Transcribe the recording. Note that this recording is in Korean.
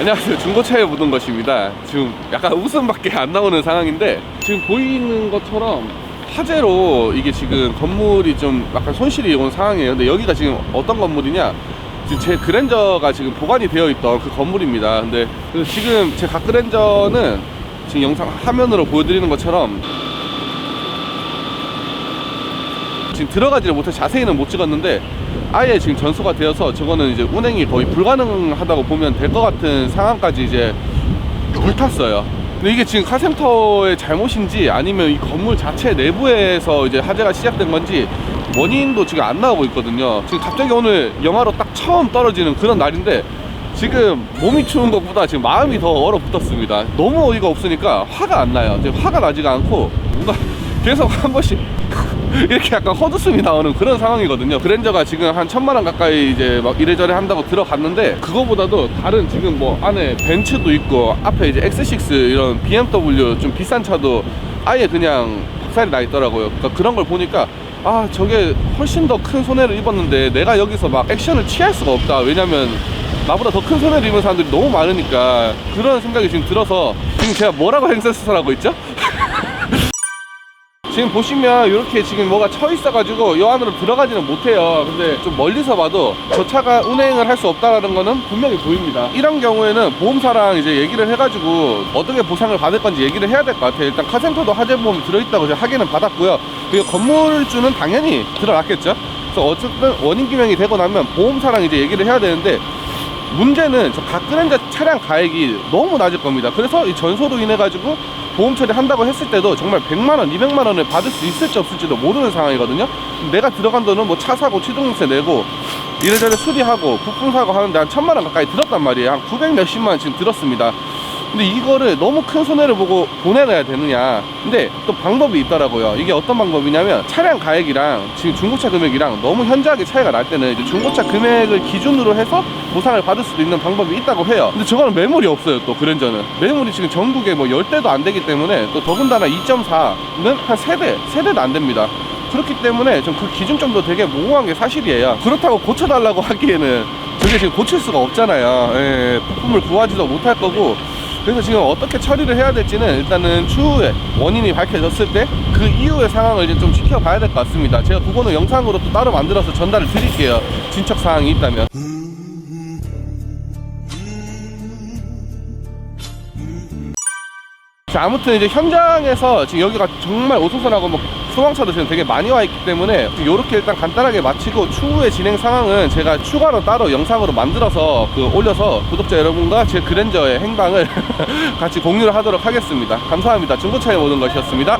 안녕하세요. 중고차에 묻은 것입니다. 지금 약간 웃음밖에 안 나오는 상황인데 지금 보이는 것처럼 화재로 이게 지금 건물이 좀 약간 손실이 온 상황이에요. 근데 여기가 지금 어떤 건물이냐? 지금 제 그랜저가 지금 보관이 되어 있던 그 건물입니다. 근데 지금 제 갓그랜저는 지금 영상 화면으로 보여드리는 것처럼 지금 들어가지를 못해 자세히는 못 찍었는데 아예 지금 전소가 되어서 저거는 이제 운행이 거의 불가능하다고 보면 될 것 같은 상황까지 이제 불탔어요. 근데 이게 지금 카센터의 잘못인지 아니면 이 건물 자체 내부에서 이제 화재가 시작된 건지 원인도 지금 안 나오고 있거든요. 지금 갑자기 오늘 영하로 딱 처음 떨어지는 그런 날인데 지금 몸이 추운 것보다 지금 마음이 더 얼어붙었습니다. 너무 어이가 없으니까 화가 안 나요. 지금 화가 나지가 않고 뭔가 계속 한 번씩 이렇게 약간 헛웃음이 나오는 그런 상황이거든요. 그랜저가 지금 한 천만 원 가까이 이제 막 이래저래 한다고 들어갔는데 그거보다도 다른 지금 뭐 안에 벤츠도 있고 앞에 이제 X6 이런 BMW 좀 비싼 차도 아예 그냥 박살이 나 있더라고요. 그러니까 그런 걸 보니까 아 저게 훨씬 더 큰 손해를 입었는데 내가 여기서 막 액션을 취할 수가 없다. 왜냐면 나보다 더 큰 손해를 입은 사람들이 너무 많으니까 그런 생각이 지금 들어서 지금 제가 뭐라고 행세스를 하고 있죠? 지금 보시면 이렇게 지금 뭐가 쳐 있어가지고 이 안으로 들어가지는 못해요. 근데 좀 멀리서 봐도 저 차가 운행을 할 수 없다라는 거는 분명히 보입니다. 이런 경우에는 보험사랑 이제 얘기를 해가지고 어떻게 보상을 받을 건지 얘기를 해야 될 것 같아요. 일단 카센터도 화재 보험이 들어있다고 제가 확인은 받았고요. 그리고 건물주는 당연히 들어갔겠죠. 그래서 어쨌든 원인 규명이 되고 나면 보험사랑 이제 얘기를 해야 되는데 문제는 저 가끄렌자 차량 가액이 너무 낮을 겁니다. 그래서 이 전소로 인해 가지고 보험 처리한다고 했을 때도 정말 100만 원, 200만 원을 받을 수 있을지 없을지도 모르는 상황이거든요. 내가 들어간 돈은 뭐 차 사고 취등세 내고 이래저래 수리하고 부품 사고 하는데 한 천만 원 가까이 들었단 말이에요. 한 900 몇십만 원 지금 들었습니다. 근데 이거를 너무 큰 손해를 보고 보내놔야 되느냐. 근데 또 방법이 있더라고요. 이게 어떤 방법이냐면 차량 가액이랑 지금 중고차 금액이랑 너무 현저하게 차이가 날 때는 이제 중고차 금액을 기준으로 해서 보상을 받을 수도 있는 방법이 있다고 해요. 근데 저거는 매물이 없어요. 또 그랜저는 매물이 지금 전국에 뭐 10대도 안 되기 때문에 또 더군다나 2.4는 한 세대, 세대도 안 됩니다. 그렇기 때문에 좀 그 기준점도 되게 모호한 게 사실이에요. 그렇다고 고쳐달라고 하기에는 저게 지금 고칠 수가 없잖아요. 예, 부품을 구하지도 못할 거고. 그래서 지금 어떻게 처리를 해야 될지는 일단은 추후에 원인이 밝혀졌을 때 그 이후의 상황을 이제 좀 지켜봐야 될 것 같습니다. 제가 그거는 영상으로 또 따로 만들어서 전달을 드릴게요. 진척 사항이 있다면. 자, 아무튼 이제 현장에서 지금 여기가 정말 오소선하고 뭐 소방차도 지금 되게 많이 와 있기 때문에 이렇게 일단 간단하게 마치고 추후의 진행 상황은 제가 추가로 따로 영상으로 만들어서 그 올려서 구독자 여러분과 제 그랜저의 행방을 같이 공유를 하도록 하겠습니다. 감사합니다. 중고차에 모든 것이었습니다.